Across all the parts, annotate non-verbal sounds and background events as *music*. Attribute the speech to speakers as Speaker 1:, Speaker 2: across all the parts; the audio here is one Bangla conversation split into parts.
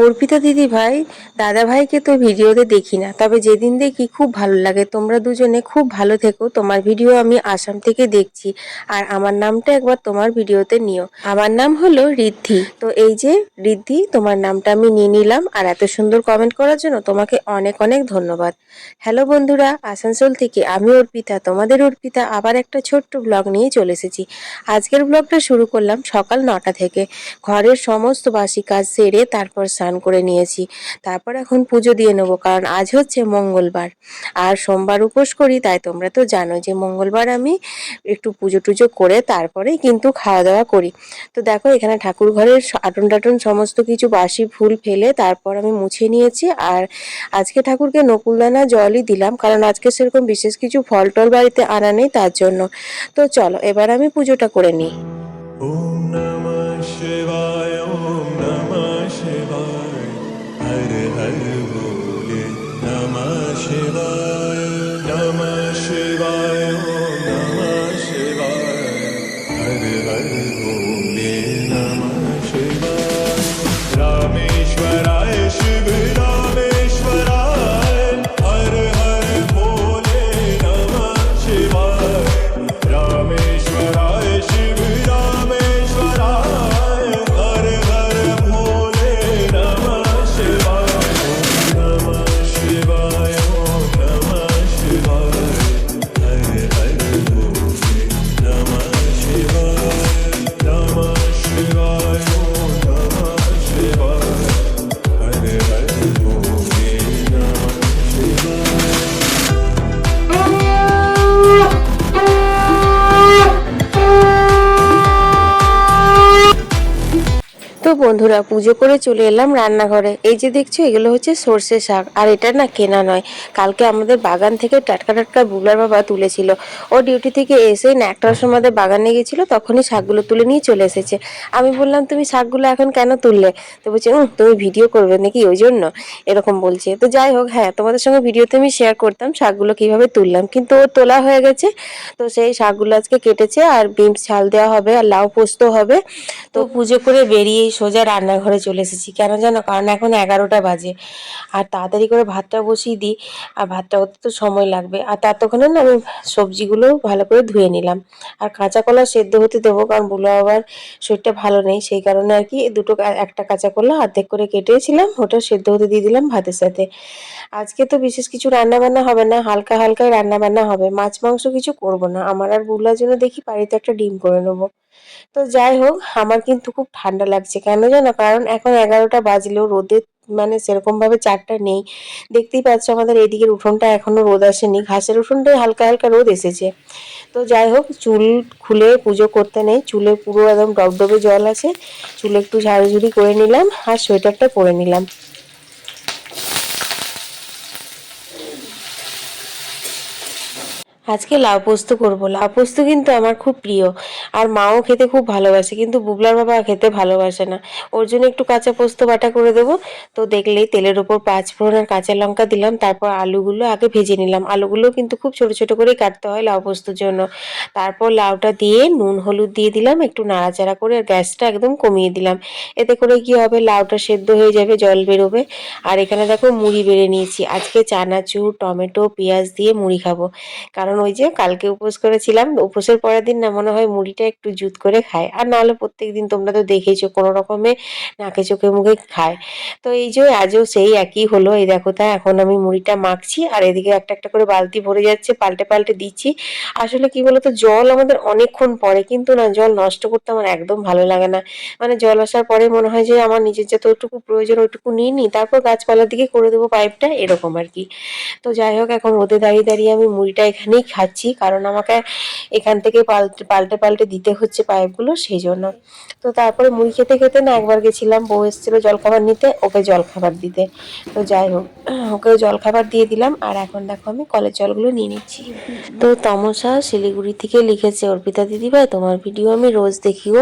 Speaker 1: অর্পিতা দিদি ভাই, দাদা ভাইকে তো ভিডিওতে দেখি না, তবে যেদিন দেখি খুব ভালো লাগে। তোমরা দুজনে খুব ভালো থেকো, তোমার ভিডিও আমি আসাম থেকে দেখছি। আর আমার নামটা একবার তোমার ভিডিওতে নিও। আমার নাম হলো ঋদ্ধি। তো এই যে ঋদ্ধি, তোমার নামটা আমি নিয়ে নিলাম, আর এত সুন্দর কমেন্ট করার জন্য তোমাকে অনেক অনেক ধন্যবাদ। হ্যালো বন্ধুরা, আসানসোল থেকে আমি অর্পিতা, তোমাদের অর্পিতা আবার একটা ছোট্ট ব্লগ নিয়ে চলে এসেছি। আজকের ব্লগটা শুরু করলাম সকাল নটা থেকে। ঘরের সমস্ত বাসি কাজ সেরে তারপর স্নান করে নিয়েছি। তারপর এখন পুজো দিয়ে নেব, কারণ আজ হচ্ছে মঙ্গলবার। আর সোমবার উপোস করি, তাই তোমরা তো জানো যে মঙ্গলবার আমি একটু পুজো টুজো করে তারপরেই কিন্তু খাওয়া দাওয়া করি। তো দেখো, এখানে ঠাকুর ঘরের আটন টাটন সমস্ত কিছু বাসি ফুল ফেলে তারপর আমি মুছে নিয়েছি। আর আজকে ঠাকুরকে নকুলদানা জলই দিলাম, কারণ আজকে সেরকম বিশেষ কিছু ফল টল বাড়িতে আনা নেই তার জন্য। তো চলো, এবার আমি পুজোটা করে নিই। বন্ধুরা পুজো করে চলে এলাম রান্নাঘরে। এই যে দেখছ এগুলো হচ্ছে সর্ষে শাক। আর এটা না কেনা নয়। কালকে আমাদের বাগান থেকে টাটকা টাটকা বুলার বাবা তুলেছিল। ও ডিউটি থেকে এসে না একটার সময় আমাদের বাগানে গেছিল তখনই শাকগুলো তুলে নিয়ে চলে এসেছে। আমি বললাম তুমি শাকগুলো এখন কেন তুললে? তো বলছে "উম, তুমি ভিডিও করবে নাকি ওই জন্য? এরকম বলছে। তো যাই হোক হ্যাঁ তোমাদের সঙ্গে ভিডিওতে আমি শেয়ার করতাম শাকগুলো কীভাবে তুললাম। কিন্তু ও তোলা হয়ে গেছে। তো সেই শাকগুলো আজকে কেটেছে আর বিমস ছাল দেওয়া হবে আর লাউ পোস্ত হবে। তো পুজো করে বেরিয়ে সোজা রান্নাঘরে চলে এসেছি। কেন জানো? কারণ এখন এগারোটা বাজে। আর তাড়াতাড়ি করে ভাতটা বসিয়ে দিই। আর ভাতটা হতে তো সময় লাগবে। আর ততক্ষণে না আমি সবজিগুলো ভালো করে ধুয়ে নিলাম। আর কাঁচা কলা সেদ্ধ হতে দেবো, কারণ বুলো আবার শরীরটা ভালো নেই। সেই কারণে আর কি দুটো একটা কাঁচা কলা অর্ধেক করে কেটেছিলাম। ওটা সেদ্ধ হতে দিয়ে দিলাম ভাতের সাথে। আজকে তো বিশেষ কিছু রান্না বান্না হবে না। হালকা হালকাই রান্না বান্না হবে। মাছ মাংস কিছু করব না। আমার আর বুলার জন্য দেখি বাড়িতে একটা ডিম করে নেব। তো যাই হোক, আমার কিন্তু খুব ঠান্ডা লাগছে। কেন জানো? কারণ এখন এগারোটা বাজলেও রোদে মানে সেরকম ভাবে চারটা নেই। দেখতেই পাচ্ছ আমাদের এদিকের উঠোনটা এখনও রোদ আসেনি। ঘাসের উঠোনটাই হালকা হালকা রোদ এসেছে। তো যাই হোক, চুল খুলে পুজো করতে নেই। চুলে পুরো একদম ডবডবে জল আছে। চুলে একটু ঝাড়ুঝুড়ি করে নিলাম আর সোয়েটারটা পরে নিলাম। আজকে লাউ পোস্ত করব। লাউ পোস্ত কিন্তু আমার খুব প্রিয়। আর মাও খেতে খুব ভালোবাসে, কিন্তু বুবলার বাবা খেতে ভালোবাসে না। ওর জন্য একটু কাঁচা পোস্ত বাটা করে দেবো। তো দেখলেই তেলের ওপর পাঁচ ফোড়ন আর কাঁচা লঙ্কা দিলাম, তারপর আলুগুলো আগে ভেজে নিলাম। আলুগুলো কিন্তু খুব ছোট ছোট করে কাটতে হয় লাউ পোস্তর জন্য। তারপর লাউটা দিয়ে নুন, হলুদ দিয়ে দিলাম, একটু নাড়াচাড়া করে আর গ্যাসটা একদম কমিয়ে দিলাম। এতে করে কি হবে, লাউটা সেদ্ধ হয়ে যাবে, জল বেরোবে। আর এখানে দেখো মুড়ি বেড়ে নিয়েছি। আজকে চানাচুর, টমেটো, পেঁয়াজ দিয়ে মুড়ি খাব। কারণ ওই যে কালকে উপোস করেছিলাম, উপোসের পরের দিন না মনে হয় মুড়িটা একটু জুত করে খায়। আর নাহলে প্রত্যেক দিন তোমরা তো দেখেছ কোনো রকমে নাকে চোখে মুখে খায়। তো এই যে আজও সেই একই হলো, এই দেখো তা এখন আমি মুড়িটা মাখছি আর এদিকে একটা একটা করে বালতি ভরে যাচ্ছে, পাল্টে পাল্টে দিচ্ছি। আসলে কি বলতো, জল আমাদের অনেকক্ষণ পরে, কিন্তু না জল নষ্ট করতে আমার একদম ভালো লাগে না। মানে জল আসার পরে মনে হয় যে আমার নিজের যতটুকু প্রয়োজন ওইটুকু নিয়ে নিই তারপর গাছপালার দিকে করে দেবো পাইপটা এরকম আর কি। তো যাই হোক, এখন রোদে দাঁড়িয়ে দাঁড়িয়ে আমি মুড়িটা এখানেই খাচ্ছি, কারণ আমাকে এখান থেকে পাল্টে পাল্টে পাল্টে দিতে হচ্ছে পাইপগুলো সেই জন্য তো তারপরে মুড়ি খেতে খেতে না একবার গেছিলাম, বউ এসেছিল জলখাবার নিতে, ওকে জলখাবার দিতে। তো যাই হোক ওকে জলখাবার দিয়ে দিলাম, আর এখন দেখো আমি কলের জলগুলো নিয়ে নিচ্ছি। তো তমসা শিলিগুড়ি থেকে লিখেছে, অর্পিতা দিদিভাই তোমার ভিডিও আমি রোজ দেখিও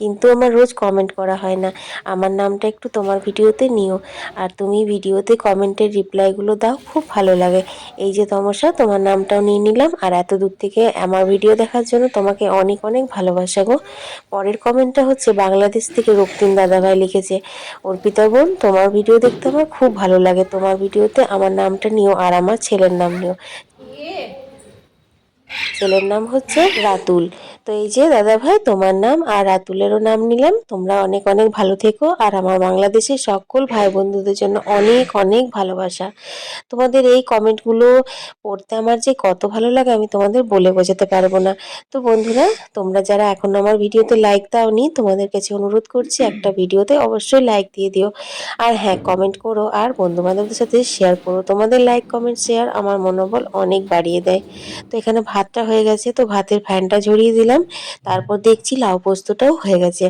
Speaker 1: কিন্তু আমার রোজ কমেন্ট করা হয় না। আমার নামটা একটু তোমার ভিডিওতে নিও, আর তুমি ভিডিওতে কমেন্টের রিপ্লাইগুলো দাও, খুব ভালো লাগে। এই যে তমসা, তোমার নামটাও নিয়ে নিলাম দিলাম আর এত দূর থেকে আমার ভিডিও দেখার জন্য তোমাকে অনেক অনেক ভালোবাসা গো। পরের কমেন্টটা হচ্ছে বাংলাদেশ থেকে রক্তিম দাদাভাই লিখেছে অর্পিতা বোন তোমার ভিডিও দেখতে আমার খুব ভালো লাগে। তোমার ভিডিওতে আমার নামটা নিও আর আমার ছেলের নাম নিও। ছেলের নাম হচ্ছে রাতুল। তো এই যে, দাদা ভাই, তোমার নাম আর রাতুলেরও নাম নিলাম। তোমরা অনেক অনেক ভালো থেকো আর আমার বাংলাদেশের সকল ভাই বন্ধুদের জন্য অনেক অনেক ভালোবাসা। তোমাদের এই কমেন্টগুলো পড়তে আমার যে কত ভালো লাগে আমি তোমাদের বলে বোঝাতে পারব না। তো বন্ধুরা, তোমরা যারা এখন আমার ভিডিওতে লাইক দাওনি, তোমাদের কাছে অনুরোধ করছি একটা ভিডিওতে অবশ্যই লাইক দিয়ে দিও। আর হ্যাঁ কমেন্ট করো আর বন্ধু বান্ধবদের সাথে শেয়ার করো। তোমাদের লাইক কমেন্ট শেয়ার আমার মনোবল অনেক বাড়িয়ে দেয়। তো এখানে ভাতটা হয়ে গেছে, তো ভাতের ফ্যানটা ঝরিয়ে দিলাম। তারপর দেখছি লাউ পোস্তটাও হয়ে গেছে।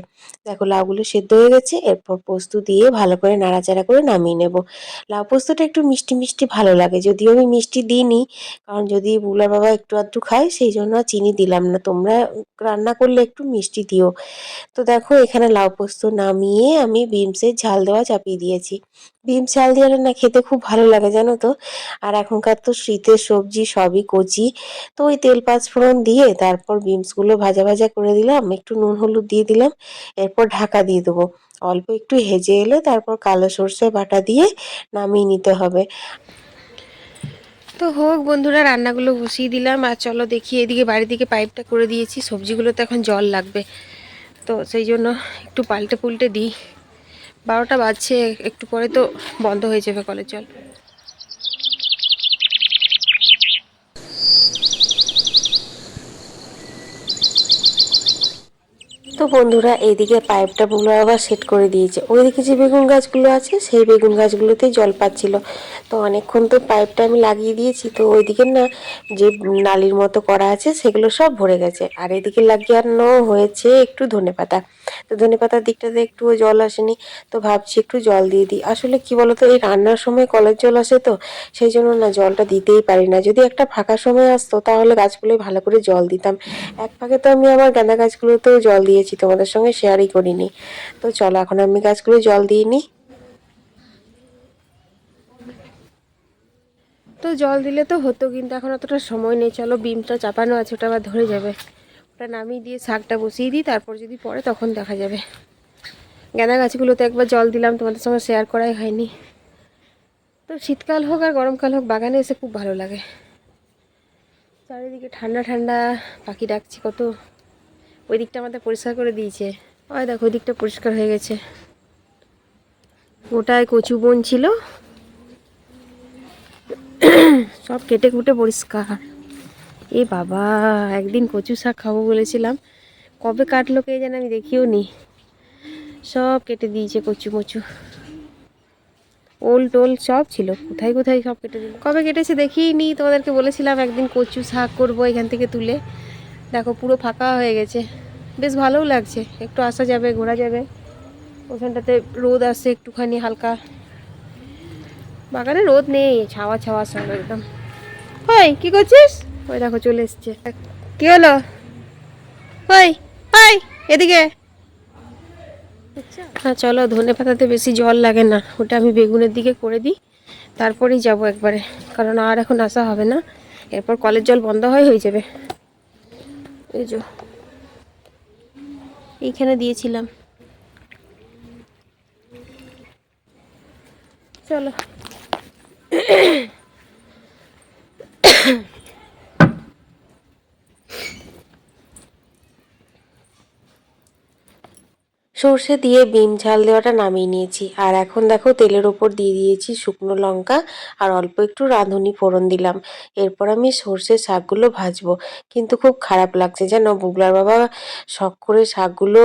Speaker 1: দেখো, লাউগুলো সেদ্ধ হয়ে গেছে। এরপর পোস্ত দিয়ে ভালো করে নাড়াচাড়া করে নামিয়ে নেব। লাউ পোস্তটা একটু মিষ্টি মিষ্টি ভালো লাগে। যদিও আমি মিষ্টি দিইনি, কারণ যদি বুলার বাবা একটু আধটু খায়, সেই জন্য চিনি দিলাম না। তোমরা রান্না করলে একটু মিষ্টি দিও। তো দেখো, এখানে লাউ পোস্ত নামিয়ে আমি বিমসের ঝাল দেওয়া চাপিয়ে দিয়েছি। বিম ঝাল দিয়ে না খেতে খুব ভালো লাগে, জানো তো? আর এখনকার তো শীতের সবজি সবই কচি। তো ওই তেল পাঁচ ফোড়ন দিয়ে তারপর বিমসগুলো ভাজা ভাজা করে দিলাম, একটু নুন হলুদ দিয়ে দিলাম, এরপর ঢাকা দিয়ে দেবো। অল্প একটু হেজে এলে তারপর কালো সর্ষে বাটা দিয়ে নামিয়ে নিতে হবে। তো হোক বন্ধুরা, রান্নাগুলো বসিয়ে দিলাম। আর চলো দেখি এদিকে বাড়ির দিকে পাইপটা করে দিয়েছি। সবজিগুলো তো এখন জল লাগবে। তো সেই জন্য একটু পাল্টে পুল্টে দিই। বারোটা বাজছে, একটু পরে তো বন্ধ হয়ে যাবে কলের জল। তো বন্ধুরা, এইদিকে পাইপটা বুলো আবার সেট করে দিয়েছে। ওইদিকে যে বেগুন গাছগুলো আছে, সেই বেগুন গাছগুলোতেই জল পাচ্ছিল। তো অনেকক্ষণ তো পাইপটা আমি লাগিয়ে দিয়েছি, তো ওইদিকে না যে নালির মতো করা আছে, সেগুলো সব ভরে গেছে। আর এদিকে লাগিয়ে লাগিয়ানো হয়েছে একটু ধনে পাতা তো ধনে পাতার দিকটাতে একটুও জল আসেনি, তো ভাবছি একটু জল দিয়ে দিই। আসলে কি বলতো, এই রান্নার সময় কলের জল আসে তো, সেই জন্য না জলটা দিতেই পারি না। যদি একটা ফাঁকা সময় আসতো, তাহলে গাছগুলোয় ভালো করে জল দিতাম। এক ফাঁকে তো আমি আমার গাঁদা গাছগুলোতেও জল দিয়েছি, তোমাদের সঙ্গে শেয়ারই করিনি। তো চলো, এখন আমি গাছগুলো জল দিয়ে নিই। তো জল দিলে তো হতো, কিন্তু এখন অতটা সময় নেই। চলো, বিমটা চাপানো আছে, ওটা আবার ধরে যাবে। ওটা নামিয়ে দিয়ে শাকটা বসিয়ে দিই, তারপর যদি পড়ে তখন দেখা যাবে। গাঁদা গাছগুলোতে একবার জল দিলাম, তোমাদের সঙ্গে শেয়ার করাই হয়নি। তো শীতকাল হোক আর গরমকাল হোক, বাগানে এসে খুব ভালো লাগে। চারিদিকে ঠান্ডা ঠান্ডা, পাখি ডাকছে কত। ওই দিকটা আমাদের পরিষ্কার করে দিয়েছে। ওই দেখো, ওই দিকটা পরিষ্কার হয়ে গেছে। গোটায় কচু বন ছিল। সব কেটে কুটে পরিষ্কার। এ বাবা, একদিন কচু শাক খাব বলেছিলাম। কবে কাটলো কে যেন আমি দেখিও নি। সব কেটে দিয়েছে কচু মচু। ওল টোল সব ছিল। কোথায় কোথায় সব কেটে দিল? কবে কেটেছে দেখিই নি। তোমাদেরকে বলেছিলাম একদিন কচু শাক করব এখান থেকে তুলে। দেখো, পুরো ফাঁকা হয়ে গেছে। বেশ ভালোও লাগছে। একটু আসা যাবে, ঘোরা যাবে। ওখানটাতে রোদ আসে একটুখানি হালকা। বাগানে রোদ নেই, ছাওয়া ছাওয়া সব একদম। ওই, কি করছিস? ওই দেখো, চলে এসছে। কি হলো? ওই ওই, এদিকে। হ্যাঁ চলো, ধনে পাতাতে বেশি জল লাগে না। ওটা আমি বেগুনের দিকে করে দিই, তারপরেই যাব একবারে। কারণ আর এখন আসা হবে না। এরপর কলের জল বন্ধ হয় হয়ে যাবে। এই এইখানে দিয়েছিলাম। চলো। সর্ষে দিয়ে বিম ঝাল দেওয়াটা নামিয়ে নিয়েছি। আর এখন দেখো তেলের ওপর দিয়ে দিয়েছি শুকনো লঙ্কা আর অল্প একটু রাঁধুনি ফোড়ন দিলাম। এরপর আমি সর্ষের শাকগুলো ভাজবো। কিন্তু খুব খারাপ লাগছে জানো বুগলার বাবা শখ করে শাকগুলো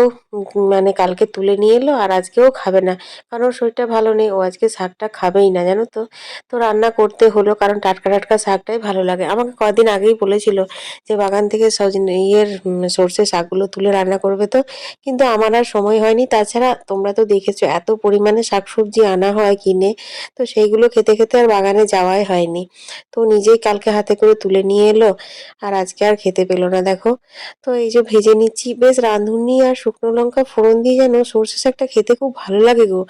Speaker 1: মানে কালকে তুলে নিয়ে এলো আর আজকেও খাবে না। কারণ ওর শরীরটা ভালো নেই ও আজকে শাকটা খাবেই না জানো তো। তো রান্না করতে হলো কারণ টাটকা টাটকা শাকটাই ভালো লাগে। আমাকে কদিন আগেই বলেছিল যে বাগান থেকে সজনে ইয়ের উম, সর্ষে শাকগুলো তুলে রান্না করবে তো। কিন্তু আমার আর সময় হয়নি। তাছাড়া তোমরা তো দেখেছ এত পরিমাণে শাকসবজি আনা হয় কিনে, তো সেইগুলো খেতে খেতে আর বাগানে যাওয়াই হয়নি। তো নিজেই কালকে হাতে করে তুলে নিয়ে এলো আর আজকে আর খেতে পেল না, দেখো। তো এই যে ভেজে নিচ্ছি, বেশ রাঁধুনি আর শুকনো লঙ্কা ফোড়ন দিয়ে যেন সর্ষে শাকটা খেতে খুব ভালো লাগে গো।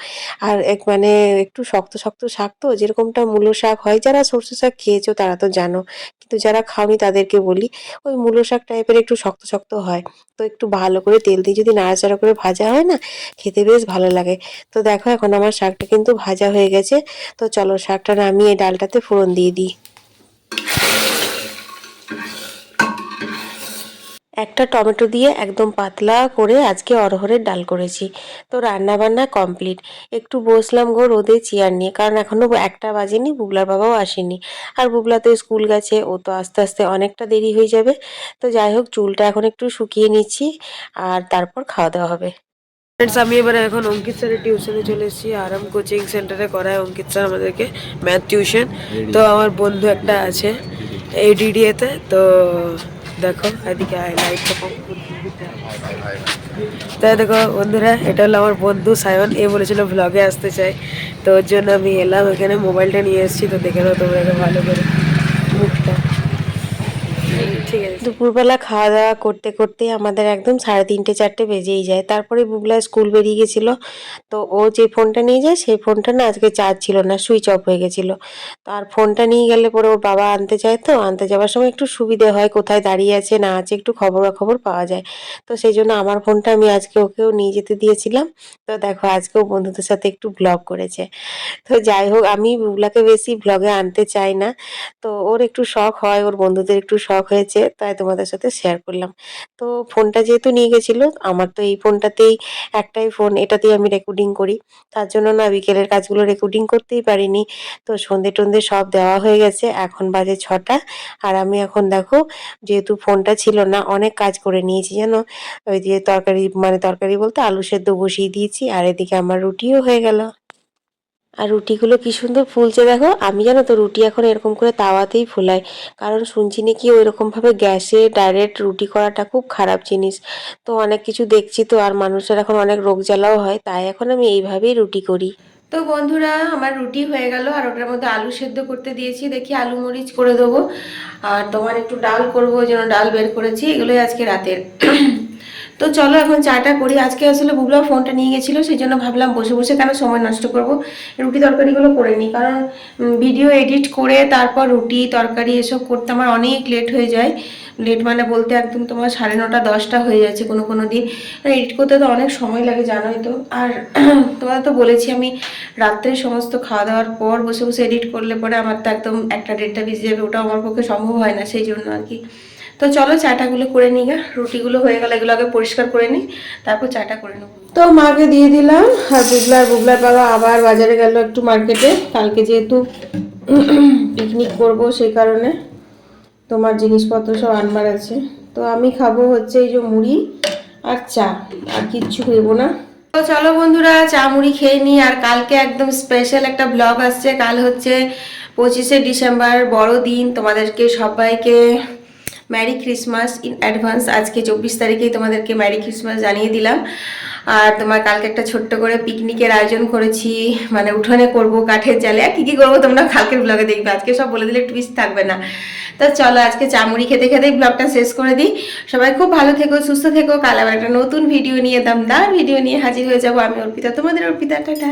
Speaker 1: আর এক মানে একটু শক্ত শক্ত শাক তো, যেরকমটা মূলো শাক হয়, যারা সর্ষে শাক খেয়েছো তারা তো জানো। কিন্তু যারা খাওনি তাদেরকে বলি, ওই মূলো শাক টাইপের একটু শক্ত শক্ত হয়। তো একটু ভালো করে তেল দিয়ে যদি নাড়াচাড়া করে ভাজা হয় না? খেতে বেশ ভালো লাগে। তো দেখো এখন আমার শাকটা কিন্তু ভাজা হয়ে গেছে। তো চলো শাকটা নামিয়ে ডালটাতে ফোড়ন দিয়ে দিই। একটা টমেটো দিয়ে একদম পাতলা করে আজকে অরহরের ডাল করেছি। তো রান্না বান্না কমপ্লিট। একটু বসলাম গো রোদে চেয়ার নিয়ে, কারণ এখনও একটা বাজেনি, বুবলার বাবাও আসেনি। আর বুবলা তো স্কুল গেছে, ও তো আস্তে আস্তে অনেকটা দেরি হয়ে যাবে। তো যাই হোক, চুলটা এখন একটু শুকিয়ে নিচ্ছি, আর তারপর খাওয়া দাওয়া হবে।
Speaker 2: ফ্রেন্ডস আমি এবারে এখন অঙ্কিত স্যারের টিউশনে চলে এসেছি। আরাম কোচিং সেন্টারে করায় অঙ্কিত স্যার আমাদেরকে ম্যাথ টিউশন তো আমার বন্ধু একটা আছে এই ডিডিএতে তো। দেখো এদিকে লাইটটা কম তাই দেখো বন্ধুরা এটা হলো আমার বন্ধু সায়ন। এ বলেছিল ব্লগে আসতে চাই। তো ওর জন্য আমি এলাম। এখানে মোবাইলটা নিয়ে এসেছি। তো দেখে নাও তোমরা ভালো করে।
Speaker 1: দুপুরবেলা খাওয়া দাওয়া করতে করতে আমাদের একদম সাড়ে তিনটে, চারটে বেজেই যায়। তারপরে বুবলা স্কুল বেরিয়ে গেছিল। তো ও যে ফোনটা নিয়ে যায়, সেই ফোনটা না আজকে চার্জ ছিল না সুইচ অফ হয়ে গেছিল। তো আর ফোনটা নিয়ে গেলে পরে ওর বাবা আনতে চায় তো, আনতে যাওয়ার সময় একটু সুবিধে হয়, কোথায় দাঁড়িয়ে আছে, না আছে, একটু খবরাখবর পাওয়া যায়। তো সেই জন্য আমার ফোনটা আমি আজকে ওকেও নিয়ে যেতে দিয়েছিলাম। তো দেখো আজকেও বন্ধুদের সাথে একটু ব্লগ করেছে। তো যাই হোক, আমি বুবলাকে বেশি ব্লগে আনতে চাই না। তো ওর একটু শখ হয়, ওর বন্ধুদের একটু শখ হয়েছে। তাই তোমাদের সাথে শেয়ার করলাম। তো ফোনটা যেহেতু নিয়ে গেছিল, আমার তো এই ফোনটাতেই একটাই ফোন এটাতেই আমি রেকর্ডিং করি। তার জন্য না বিকেলের কাজগুলো রেকর্ডিং করতেই পারিনি। তো সন্ধে টন্ধে সব দেওয়া হয়ে গেছে, এখন বাজে ছটা। আর আমি এখন দেখো, যেহেতু ফোনটা ছিল না, অনেক কাজ করে নিয়েছি, জানো? ওই যে তরকারি মানে তরকারি বলতে আলু সেদ্ধ বসিয়ে দিয়েছি, আর এদিকে আমার রুটিও হয়ে গেল। আর রুটিগুলো কি সুন্দর ফুলছে দেখো। আমি জানো তো রুটি এখন এরকম করে তাওয়াতেই ফুলাই কারণ শুনছি নাকি ওই রকমভাবে গ্যাসে ডাইরেক্ট রুটি করাটা খুব খারাপ জিনিস। তো অনেক কিছু দেখছি তো, আর মানুষের এখন অনেক রোগ জ্বালাও হয়, তাই এখন আমি এইভাবেই রুটি করি। তো বন্ধুরা, আমার রুটি হয়ে গেল, আর ওটার মধ্যে আলু সেদ্ধ করতে দিয়েছি। দেখি আলু মরিচ করে দেবো। আর তোমার একটু ডাল করব যেন ডাল বের করেছি। এগুলোই আজকে রাতের। তো চলো এখন চাটা করি। আজকে আসলে বুবলা ফোনটা নিয়ে গেছিল, সেই জন্য ভাবলাম বসে বসে কেন সময় নষ্ট করব? রুটি তরকারিগুলো করে নিই, কারণ ভিডিও এডিট করে তারপর রুটি, তরকারি এসব করতে আমার অনেক লেট হয়ে যায়। লেট মানে বলতে একদম তোমার সাড়ে নটা, দশটা হয়ে যাচ্ছে কোনো কোনো দিন। এডিট করতে তো অনেক সময় লাগে, জানোই তো। আর *clears throat* তোমাদের তো বলেছি আমি, রাত্রে সমস্ত খাওয়া দাওয়ার পর বসে বসে এডিট করলে পরে আমার তো একদম একটা ডেটটা বেজে যাবে ওটা আমার পক্ষে সম্ভব হয় না, সেই জন্য আর কি। তো চলো চাটাগুলো করে নিই গা। রুটিগুলো হয়ে গেল এগুলো আগে পরিষ্কার করে নিই তারপর চাটা করে নেব। তো মাকে দিয়ে দিলাম আর বুবলার বুবলার বাবা আবার বাজারে গেল একটু মার্কেটে। কালকে যেহেতু পিকনিক করব সেই কারণে তোমার জিনিসপত্র সব আনবার আছে। তো আমি খাব হচ্ছে এই যে মুড়ি আর চা আর কিচ্ছু খাব না। তো চলো বন্ধুরা চা মুড়ি খেয়ে নিই আর কালকে একদম স্পেশাল একটা ব্লগ আসছে। কাল হচ্ছে পঁচিশে ডিসেম্বর বড় দিন তোমাদেরকে সবাইকে ম্যারি ক্রিসমাস ইন অ্যাডভান্স আজকে চব্বিশ তারিখেই তোমাদেরকে ম্যারি ক্রিসমাস জানিয়ে দিলাম। আর তোমার কালকে একটা ছোট্ট করে পিকনিকের আয়োজন করেছি। মানে উঠোনে করব কাঠের জালে। আর কী কী করব তোমরা কালকের ব্লগে দেখবে। আজকে সব বলে দিলে টুইস্ট থাকবে না। তো চলো আজকে চামুড়ি খেতে খেতেই ব্লগটা শেষ করে দিই। সবাই খুব ভালো থেকো, সুস্থ থেকো। কাল আবার একটা নতুন ভিডিও নিয়ে দামদার ভিডিও নিয়ে হাজির হয়ে যাব আমি অর্পিতা। তোমাদের অর্পিতা, টাটা।